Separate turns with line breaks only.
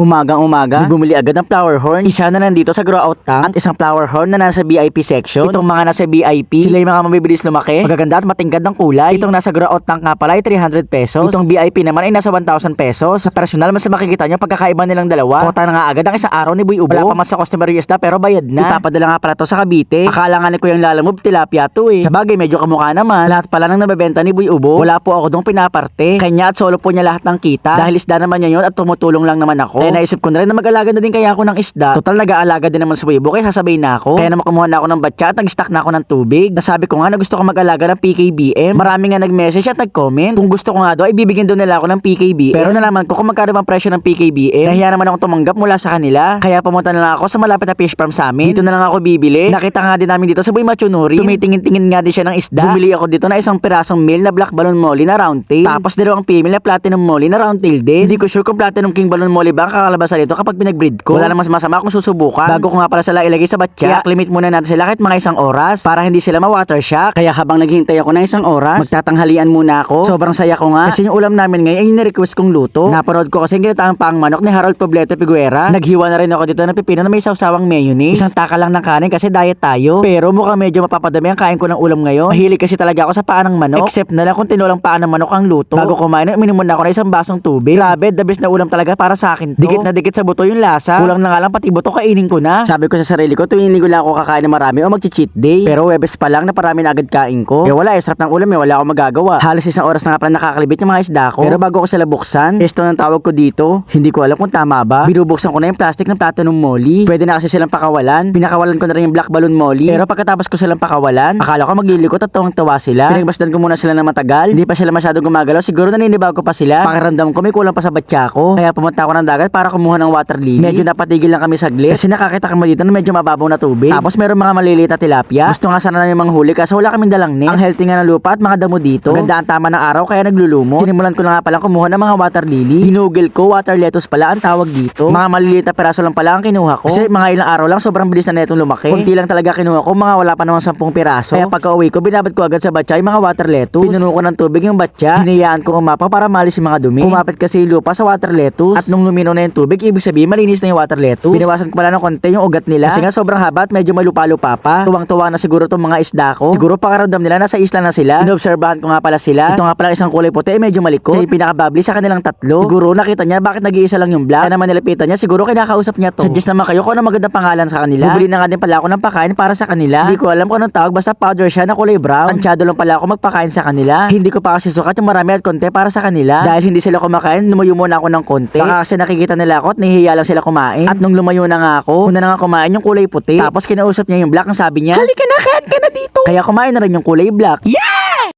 Umagang umaga, may bumili agad ng flower horn. Isa na nandito sa grow out tank at isang flower horn na nasa VIP section. Itong mga nasa VIP, sila yung mga mabibilis lumaki, magaganda at matingkad ng kulay. Itong nasa grow out tank nga pala ay 300 pesos. Itong VIP naman ay nasa 1,000 pesos. Sa personal, mas makikita nyo pagkakaiba nilang dalawa. Kota na nga agad ang isang araw ni Boy Ubo. Wala pa man sa customer yung isda pero bayad na. Ipapadala nga pala to sa Cavite. Akala nga ni Kuyang Lalamove tilapia to eh. Sa bagay, medyo kamukha naman. Lahat pala ng nabebenta ni Boy Ubo. Wala po ako dong pinaparte. Kanya at solo po niya lahat ng kita. Dahil isda naman niya yun at tumutulong lang naman ako. Kaya naisip ko na rin na mag-alaga na din kaya ako ng isda. Total nag-aalaga din naman sa Ubo kaya sasabihin na ako. Kaya naman kumuha na ako ng batya at nag-stock na ako ng tubig. Nasabi ko nga na gusto ko mag-alaga ng PKBM. Marami nga nag-message at nag-comment. Kung gusto ko nga daw, ibibigyan daw nila ako ng PKBM. Pero nalaman ko kung magkano bang presyo ng PKBM. Nahiya naman ako tumanggap mula sa kanila. Kaya pumunta na lang ako sa malapit na fish farm sa amin. Dito na lang ako bibili. Nakita nga din namin dito sa Boy Machunuri. Tumitingin-tingin nga din siya ng isda. Bumili ako dito na isang pirasong male na black balloon molly na round tail. Tapos dalawang female na platinum molly na round tail din. Hindi ko sure kung platinum king balloon molly ba ang kakalabasan nito kapag pinag-breed ko. Wala namang masama kung susubukan. Bago ko nga pala sila ilagay sa batya, i-acclimate muna natin sila kahit mga isang oras para hindi sila ma-water shock. Kaya habang naghihintay ako ng isang oras, magtatanghalian muna ako. Sobrang saya ko nga. Kasi yung ulam namin ngayon ay ni-request kong luto. Napanood ko kasi yung ginataang pang manok ni Harold Poblete Figuera. Naghiwa na rin ako dito ng pipino na may sawsawang mayonnaise. Isang taka lang ng kanin kasi diet tayo. Pero mukhang medyo mapapadami ang kain ko ng ulam ngayon. Mahilig kasi talaga ako sa paa ng manok. Except na lang kung tinulang paa ng manok ang luto. Bago kumain, uminom muna ako ng isang basong tubig. Grabe, the best na ulam talaga para sa akin. Dikit na dikit sa buto yung lasa. Kulang na nga lang pati buto kainin ko na. Sabi ko sa sarili ko, tuwing linggo lang ako kakain ng marami o mag-cheat day. Pero Webes pa lang na parami na agad kain ko. Eh wala, eh, sarap ng ulam eh, wala akong magagawa. Halos isang oras na nga pala nakakalibit yung mga isda ko. Pero bago ko sila buksan, resto ng tawag ko dito, hindi ko alam kung tama ba. Binubuksan ko na yung plastic ng platinum molly. Pwede na kasi silang pakawalan. Pinakawalan ko na rin yung black balloon molly. Pero pagkatapos ko silang pakawalan, akala ko maglilikot at tuwang-tuwa sila. Pinagbasdan ko muna sila ng matagal. Hindi pa sila masyadong gumagalaw. Siguro naninibago pa sila. Pakiramdam ko may kulang pa sa batya ko. Kaya pumunta ako ng dagat para kumuha ng water lily. Medyo napatigil lang kami saglit. Kasi nakakita kami dito na medyo mababaw na tubig. Tapos meron mga maliliit na tilapia. Gusto nga sana namin manghuli kasi wala kaming dalang net. Ang healthy nga ng lupa at mga damo dito. Maganda ang tama ng araw kaya naglulumo. Sinimulan ko na nga pala kumuha ng mga water lily. Ginugel ko water lettuce pala ang tawag dito. Mga maliliit na peraso lang pala ang kinuha ko. Kasi mga ilang araw lang sobrang bilis na netong lumaki. Kunti lang talaga kinuha ko. Mga wala pa naman 10 piraso. Kaya pagka uwi ko binabad ko agad sa batya yung mga water lettuce. Pinuno ko ng tubig yung batya. Hinayaan ko umapa para malis yung mga dumi. Kumapit kasi lupa sa water lettuce. At nung lumino na yung tubig, ibig sabihin malinis na yung water lettuce. Binawasan ko pala ng konti yung ugat nila. Kasi nga sobrang haba at medyo may lupa-lupa pa. Tuwang-tuwa na siguro tong mga isda ko. Siguro pakaramdam nila nasa isla na sila. Inobserbahan ko nga pala sila. Ito nga pala isang kulay puti eh, medyo malikot. Siya yung pinakababli sa kanilang tatlo. Siguro nakita niya bakit nag-iisa lang yung black. Kaya naman nilapitan niya. Siguro kinakausap niya to. Suggest naman kayo kung ano magandang pangalan sa kanila. Bubili na nga din pala ako ng pakain para sa kanila. Hindi ko alam kung anong tawag basta powder siya na kulay brown. Tansyado lang pala ako magpakain sa kanila. Hindi ko pa kasi sukat yung marami at konti para sa kanila. Dahil hindi sila kumakain, lumayo muna ako ng konti. Baka kasi nakikita nila ako at nahihiya lang sila kumain. At nung lumayo na nga ako, una na nga kumain yung kulay puti. Tapos kinausap niya yung black ang sabi niya, Halika na, kain ka na dito. Kaya kumain na rin yung kulay black. Yeah!